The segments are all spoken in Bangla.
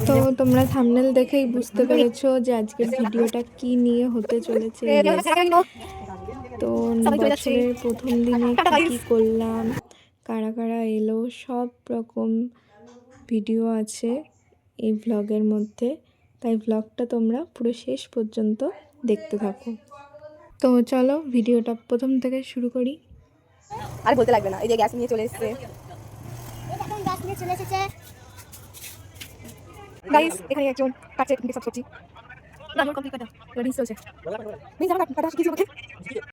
তো তোমরা থামনেল দেখেই বুঝতে পেরেছ যে আজকের ভিডিওটা কি নিয়ে হতে চলেছে তো বছরের প্রথম দিনে কি করলাম কারা কারা এলো সব রকম ভিডিও আছে এই ভ্লগের মধ্যে তাই ভ্লগটা তোমরা পুরো শেষ পর্যন্ত দেখতে থাকো তো চলো ভিডিওটা প্রথম থেকে শুরু করি আর বলতে লাগবে না এই যে গ্যাস নিয়ে চলে এসেছে নিয়ে চলে এসেছে গাইস এখানে একজন কাটছে সব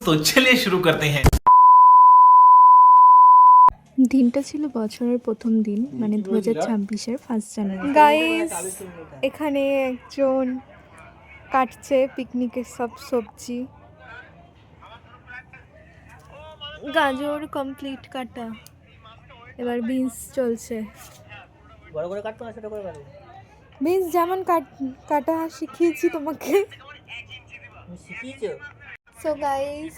তো চলে শুরু করতে হ্যাঁ। দিনটা ছিল বছরের প্রথম দিন মানে দু হাজার ছাব্বিশের ফার্স্ট জানুয়ারি গাইস এখানে একজন কাটছে পিকনিকের সব সবজি। গাজর কমপ্লিট কাটা। এবার বিনস চলছে। বড় করে কাটতো না ছোট করে কাটতো বিনস যেমন কাট কাটা শিখিয়েছি তোমাকে। শিখিয়েছো? সো গাইস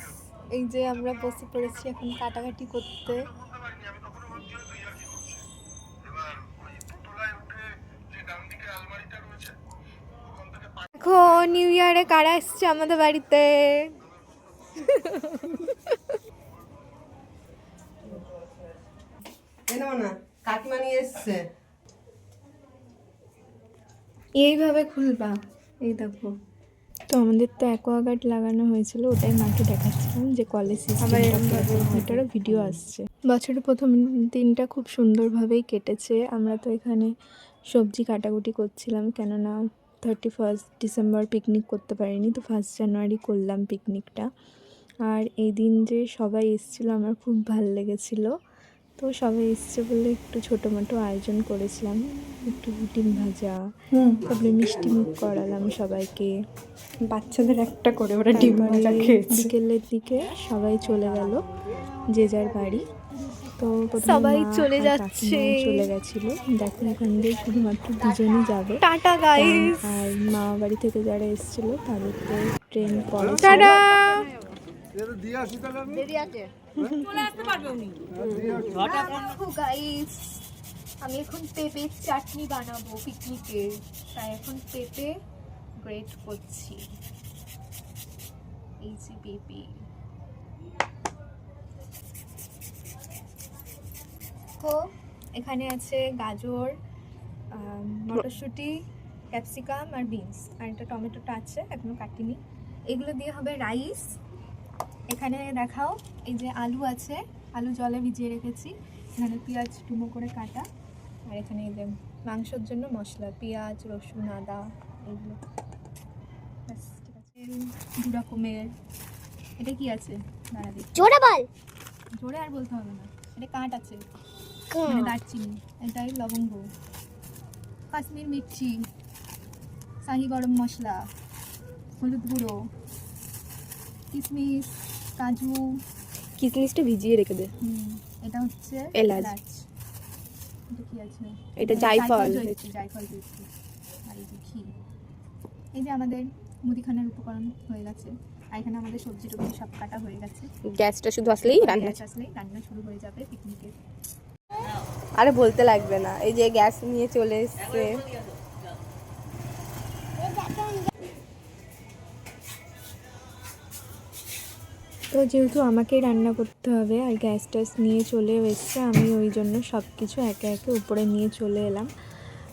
এই যে আমরা বসে পড়েছি এখন কাটাকাটি করতে। দেখো নিউ ইয়ারে কারা এসছে আমাদের বাড়িতে? কেন কাকিমা নিয়ে এসছে। এইভাবে খুলবা। এই দেখো। তো আমাদের তো অ্যাকোয়াগার্ড লাগানো হয়েছিল ওটাই মাকে দেখাচ্ছিলাম যে কলেজ ওইটারও ভিডিও আসছে। বছরের প্রথম দিনটা খুব সুন্দরভাবেই কেটেছে। আমরা তো এখানে সবজি কাটাকুটি করছিলাম কেননা থার্টি ফার্স্ট ডিসেম্বর পিকনিক করতে পারিনি তো ফার্স্ট জানুয়ারি করলাম পিকনিকটা আর এই দিন যে সবাই এসেছিল আমার খুব ভালো লেগেছিলো। তো সবাই এসছে বলে একটু ছোটো মোটো আয়োজন করেছিলাম। একটু ডিম ভাজা তারপরে মিষ্টি মুখ করালাম সবাইকে। বাচ্চাদের একটা করে ওরা ডিম ভাজা খেয়েছে। বিকেলের দিকে সবাই চলে গেল যে যার বাড়ি। তো সবাই চলে যাচ্ছে। চলে গেছিল। দেখো এখান দিয়ে শুধুমাত্র দুজনই যাবে। টাটা গাইস আর মা বাড়ি থেকে যারা এসেছিল তাদের তো ট্রেন পরে ছিল। টাটা! গাইস আমি এখন পেঁপে চাটনি বানাবো পিকনিকে। তাই এখন পেঁপে গ্রেট করছি। এই যে পেঁপে। এখানে আছে গাজর মটরশুঁটি, ক্যাপসিকাম আর বিনস। আর একটা টমেটোটা আছে, এখনও কাটিনি। এগুলো দিয়ে হবে রাইস। এখানে দেখাও, এই যে আলু আছে, আলু জলে ভিজিয়ে রেখেছি। এখানে পেঁয়াজ টুমো করে কাটা। আর এখানে এই যে মাংসর জন্য মশলা পেঁয়াজ রসুন আদা এগুলো। ব্যাস, ঠিক আছে। দু রকমের। এটা কি আছে? দাঁড়া জোরে বল। জোরে আর বলতে হবে না। এটা কাঁট আছে। মানে দারচিনি। এটাই লবঙ্গ। কাশ্মীর মির্চি। শাহি গরম মশলা। হলুদ গুঁড়ো। কিশমিশ কাজু। কিসমিসটা ভিজিয়ে রেখে দে। হুম, এটা হচ্ছে এলাচ। এটা কি আছে? এটা জায়ফল। জায়ফল আর এই যে ঘি। এই যে আমাদের মুদিখানার উপকরণ হয়ে গেছে। আর এখানে আমাদের সবজি টবজি সব কাটা হয়ে গেছে। গ্যাসটা শুধু আসলেই রান্না আসলেই রান্না শুরু হয়ে যাবে পিকনিকে আরে বলতে লাগবে না। এই যে গ্যাস নিয়ে চলে এসছে। যেহেতু আমাকেই রান্না করতে হবে আর গ্যাস ট্যাস নিয়ে চলে এসছে আমি ওই জন্য সব কিছু একে একে উপরে নিয়ে চলে এলাম।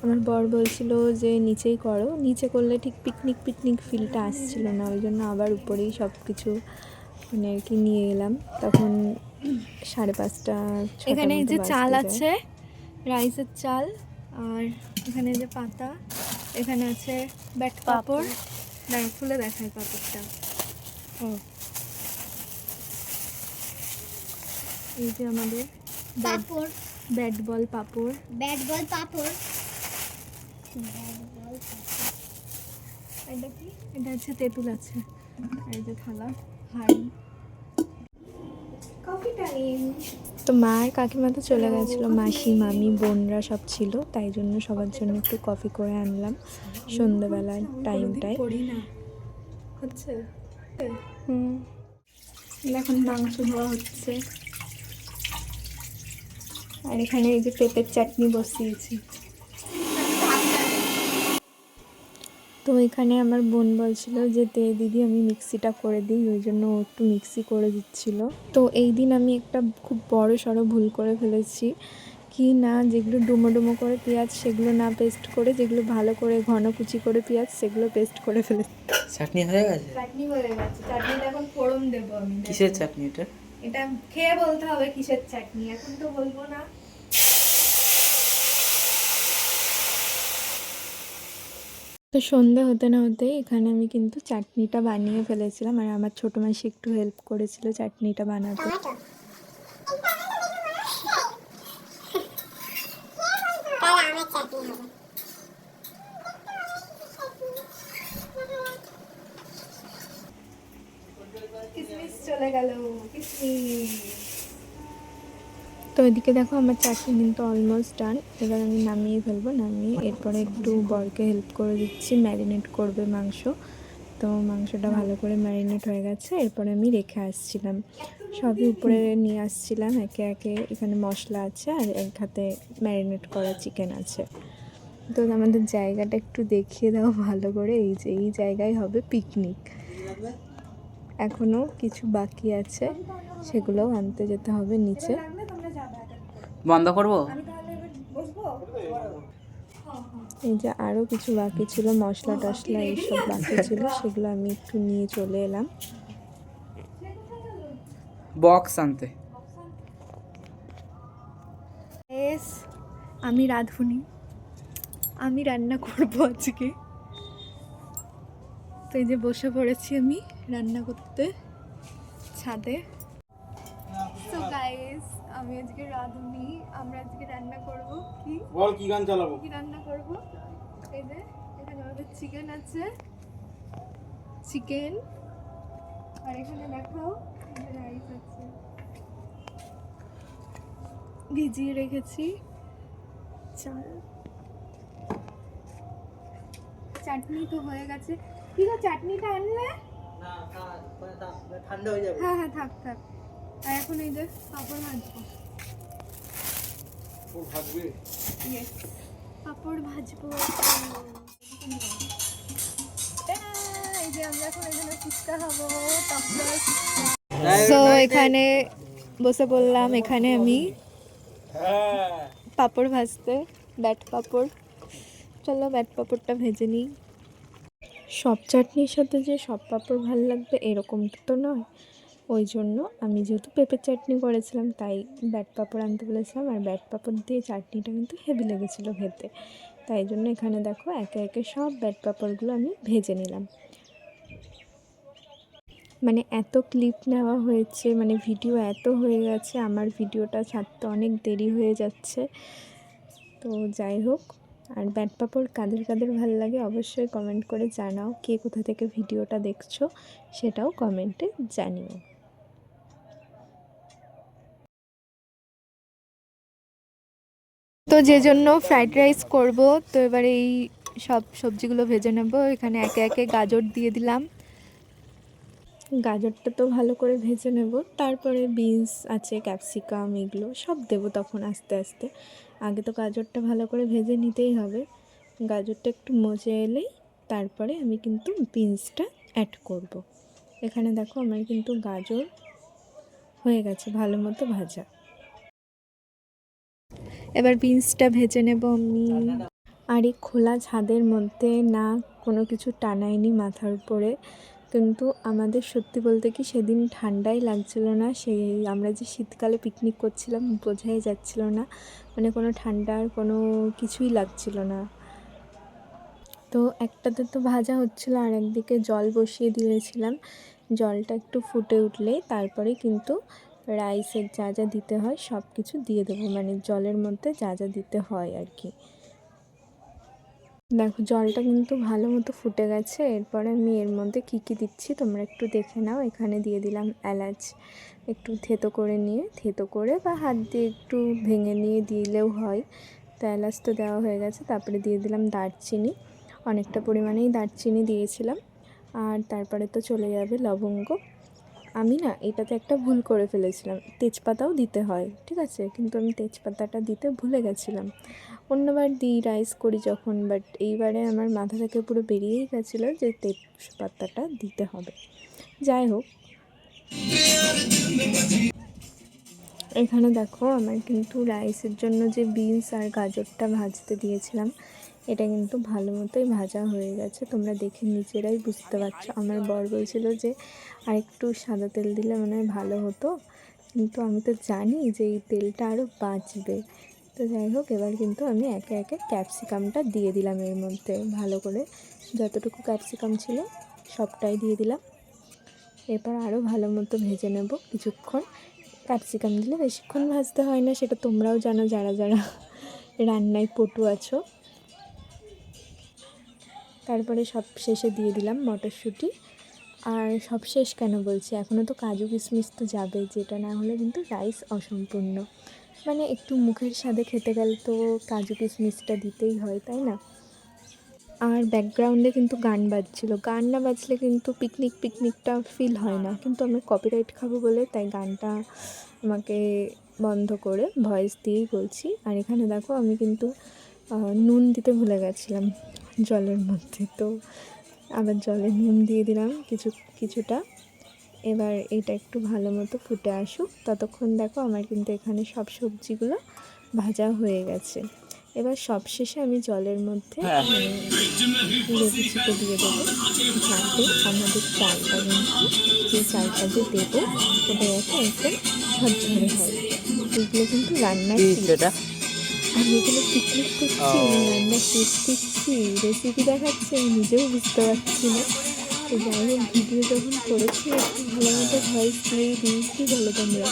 আমার বর বলছিল যে নিচেই করো। নিচে করলে ঠিক পিকনিক পিকনিক ফিলটা আসছিল না ওই জন্য আবার উপরেই সব কিছু মানে আর কি নিয়ে এলাম। তখন সাড়ে পাঁচটা এখানে এই যে চাল আছে রাইসের চাল আর এখানে যে পাতা এখানে আছে ব্যাট পাপড়। দাঁড়া খুলে দেখায় পাপড়টা। এই যে আমাদের পাপড়। ব্যাট বল পাপড়। ব্যাট বল পাপড়। এটা কি? এটা হচ্ছে তেঁতুল আছে। এই যে থালা। টাইম তো মা আর কাকিমা তো চলে গেছিল। মাসি মামি বোনরা সব ছিল। তাই জন্য সবার জন্য একটু কফি করে আনলাম। সন্ধ্যেবেলার টাইমটায় হচ্ছে? হুম। এখন মাংস ধোয়া হচ্ছে। আর এখানে এই যে পেঁপের চাটনি বসিয়েছি। তো এখানে আমার বোন বলছিল যে তে দিদি আমি মিক্সিটা করে দিই ওই জন্য ও একটু মিক্সি করে দিচ্ছিল। তো এই দিন আমি একটা খুব বড় সড়ো ভুল করে ফেলেছি কি না যেগুলো ডুমো ডুমো করে পেঁয়াজ সেগুলো না পেস্ট করে যেগুলো ভালো করে ঘন কুচি করে পেঁয়াজ সেগুলো পেস্ট করে ফেলেছি চাটনি হয়ে গেছে? চাটনি হয়ে গেছে। চাটনিটা এখন ফোড়ন দেবো আমি। কিসের চাটনি এটা? এটা খেয়ে বলতে হবে কিসের চাটনি এখন তো বলব না। তো সন্ধ্যা হতে না হতেই এখানে আমি কিন্তু চাটনিটা বানিয়ে ফেলেছিলাম আর আমার ছোটো মাসি একটু হেল্প করেছিল চাটনিটা বানাতে। তো এদিকে দেখো আমার চাটনি কিন্তু অলমোস্ট ডান এবার আমি নামিয়ে ফেলব, নামিয়ে এরপরে একটু বরকে হেল্প করে দিচ্ছি ম্যারিনেট করবে মাংস। তো মাংসটা ভালো করে ম্যারিনেট হয়ে গেছে, এরপরে আমি রেখে আসছিলাম। সবই উপরে নিয়ে আসছিলাম, একে একে এখানে মশলা আছে আর এক হাতে ম্যারিনেট করা চিকেন আছে। তো আমাদের জায়গাটা একটু দেখিয়ে দাও ভালো করে, এই যে, এই জায়গায় হবে পিকনিক এখনও কিছু বাকি আছে সেগুলোও আনতে যেতে হবে নিচে। বন্ধ করব? এই যে আরও কিছু বাকি ছিল মশলা টশলা এইসব বাকি ছিল সেগুলো আমি একটু নিয়ে চলে এলাম। বক্স আনতে। এস আমি রাঁধুনি। আমি রান্না করব আজকে। তো এই যে বসে পড়েছি আমি। রান্না করতে ছাদে। সো গাইস আমি আজকে রাঁধুনি। আমরা আজকে রান্না করব কি? বল কি গান চালাবো? কি রান্না করব? এই যে এখানে আমাদের চিকেন আছে। চিকেন আর এখানে দেখাও রাইস আছে। ভিজিয়ে রেখেছি। চাল। চাটনি তো হয়ে গেছে। কি গো চাটনিটা আনলে? ঠান্ডা হয়ে যাবে। হ্যাঁ হ্যাঁ থাক থাক। আর এখন এই যে পাপড় ভাজবো। ও ভাজবে? পাপড় ভাজবো। এই যে আমরা এখন এখানে ফুচকা খাব তারপর সো এখানে বসে পড়লাম এখানে আমি হ্যাঁ। পাপড় ভাজতে ব্যাট পাপড়। চলো ব্যাট পাপড়টা ভেজে নিই। সব চাটনির সাথে যে সব পাঁপড় ভালো লাগবে এরকম তো নয়। ওই জন্য আমি যেহেতু পেঁপের চাটনি করেছিলাম, তাই ব্যাট পাঁপড় আনতে বলেছিলাম। আর ব্যাট পাঁপড় দিয়ে চাটনিটা কিন্তু হেভি লেগেছিলো খেতে। তাই জন্য এখানে দেখো একে একে সব ব্যাট পাঁপড়গুলো আমি ভেজে নিলাম। মানে এত ক্লিপ নেওয়া হয়েছে মানে ভিডিও এত হয়ে গেছে, আমার ভিডিওটা ছাড়তে অনেক দেরি হয়ে যাচ্ছে। তো যাই হোক আর ব্যাট পাপড় কাদের কাদের ভালো লাগে অবশ্যই কমেন্ট করে জানাও কে কোথা থেকে ভিডিওটা দেখছ সেটাও কমেন্টে জানিও। তো যে জন্য ফ্রাইড রাইস করব, তো এবার এই সব সবজিগুলো ভেজে নেব। এখানে একে একে গাজর দিয়ে দিলাম। গাজরটা তো ভালো করে ভেজে নেব। তারপরে বিনস আছে ক্যাপসিকাম এগুলো সব দেবো তখন আস্তে আস্তে। আগে তো গাজরটা ভালো করে ভেজে নিতেই হবে। গাজরটা একটু মজে এলেই তারপরে আমি কিন্তু বিনসটা অ্যাড করব। এখানে দেখো আমার কিন্তু গাজর হয়ে গেছে ভালো মতো ভাজা। এবার বিনসটা ভেজে নেব আমি। আর এই খোলা ছাদের মধ্যে না কোনো কিছু টানায়নি মাথার উপরে। কিন্তু আমাদের সত্যি বলতে কি সেদিন ঠান্ডাই লাগছিল না, সেই আমরা যে শীতকালে পিকনিক করছিলাম বোঝাই যাচ্ছিল না মানে কোনো ঠান্ডার কোনো কিছুই লাগছিল না। তো একটাতে তো ভাজা হচ্ছিল আর একদিকে জল বসিয়ে দিয়েছিলাম, জলটা একটু ফুটে উঠলে তারপরে কিন্তু রাইসের যা যা দিতে হয় সব কিছু দিয়ে দেবো মানে জলের মধ্যে যা যা দিতে হয় আর কি। দেখো, জলটা কিন্তু ভালো মতো ফুটে গেছে। এরপরে আমি এর মধ্যে কী কী দিচ্ছি তোমরা একটু দেখে নাও। এখানে দিয়ে দিলাম এলাচ, একটু থেতো করে নিয়ে, থেতো করে বা হাত দিয়ে একটু ভেঙে নিয়ে দিলেও হয়। তো এলাচ তো দেওয়া হয়ে গেছে, তারপরে দিয়ে দিলাম দারচিনি। অনেকটা পরিমাণেই দারচিনি দিয়েছিলাম। আর তারপরে তো চলে যাবে লবঙ্গ। আমি না এটাতে একটা ভুল করে ফেলেছিলাম। তেজপাতাও দিতে হয়, ঠিক আছে? কিন্তু আমি তেজপাতাটা দিতে ভুলে গেছিলাম। অন্যবার দিই রাইস করি যখন বাট এইবারে আমার মাথা থেকে পুরো বেরিয়েই গেছিল যে তেজপাতাটা দিতে হবে। যাই হোক। এখানে দেখো, আমার কিন্তু রাইসের জন্য যে বিনস আর গাজরটা ভাজতে দিয়েছিলাম এটা কিন্তু ভালো মতোই ভাজা হয়ে গেছে। তোমরা দেখে নিজেরাই বুঝতে পারছ। আমার বর বলছিল যে, আরেকটু সাদা তেল দিলে মনে ভালো হতো। কিন্তু আমি তো জানি যে এই তেলটা আরও বাঁচবে। তো যাই হোক, এবার কিন্তু আমি একে একে ক্যাপসিকামটা দিয়ে দিলাম এর মধ্যে। ভালো করে যতটুকু ক্যাপসিকাম ছিল সবটাই দিয়ে দিলাম। এরপর আরও ভালো মতো ভেজে নেব কিছুক্ষণ। ক্যাপসিকাম দিলে বেশিক্ষণ ভাজতে হয় না, সেটা তোমরাও জানো যারা যারা রান্নায় পটু আছো। তারপরে সব শেষে দিয়ে দিলাম মটরশুঁটি। আর সব শেষ কেন বলছি? এখনও তো কাজু কিশমিশ তো যাবে, যেটা না হলে কিন্তু রাইস অসম্পূর্ণ। মানে একটু মুখের স্বাদে খেতে গেলে তো কাজু কিশমিশটা দিতেই হয়, তাই না? আর ব্যাকগ্রাউন্ডে কিন্তু গান বাজছিল। গান না বাজলে কিন্তু পিকনিক পিকনিকটা ফিল হয় না। কিন্তু আমি কপিরাইট খাব বলে তাই গানটা আমাকে বন্ধ করে ভয়েস দিয়েই বলছি। আর এখানে দেখো আমি কিন্তু নুন দিতে ভুলে গেছিলাম। জলের মধ্যে। তো আবার জলে নুন দিয়ে দিলাম কিছু কিছুটা। এবার এটা একটু ভালো মতো ফুটে আসুক। ততক্ষণ দেখো আমার কিন্তু এখানে সব সবজিগুলো ভাজা হয়ে গেছে। এবার সবশেষে আমি জলের মধ্যে লেবু চিপে দিয়ে দেবো। যাতে আমাদের চালটা কিন্তু যে চালটা যে দেবো ওটা যাতে একদম ঝরঝরে হয়। এগুলো কিন্তু রান্নার আমি এগুলো পিকনিক করছি রান্নার টিপস দিচ্ছি রেসিপি দেখাচ্ছি আমি নিজেও বুঝতে পারছি না। তো যাই হোক ভিডিও যখন করেছি একটু ভালো মতো ভয়েস দিয়ে কী বলো তোমরা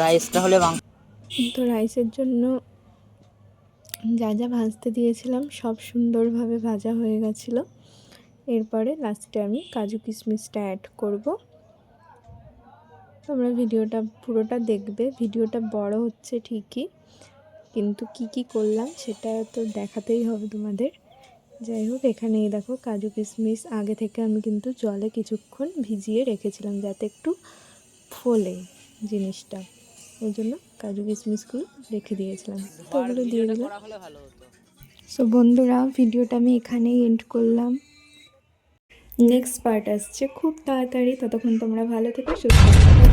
রাইসটা হলে তো রাইসের জন্য যা যা ভাজতে দিয়েছিলাম সব সুন্দরভাবে ভাজা হয়ে গেছিল। এরপরে লাস্টে আমি কাজু কিশমিশটা অ্যাড করব। তোমরা ভিডিওটা পুরোটা দেখবে। ভিডিওটা বড় হচ্ছে ঠিকই কিন্তু কি কি করলাম সেটা তো দেখাতেই হবে তোমাদের। যাই হোক এখানে দেখো কাজু কিশমিশ আগে থেকে আমি কিন্তু জলে কিছুক্ষণ ভিজিয়ে রেখেছিলাম যাতে একটু ফোলে জিনিসটা। ওই জন্য কাজু কিশমিশগুলো রেখে দিয়েছিলাম। তো ওগুলো দিয়ে দিলাম। সো বন্ধুরা ভিডিওটা আমি এখানেই এন্ড করলাম। নেক্সট পার্ট আসছে। খুব তাড়াতাড়ি ততক্ষণ তোমরা ভালো থেকো সুস্থ.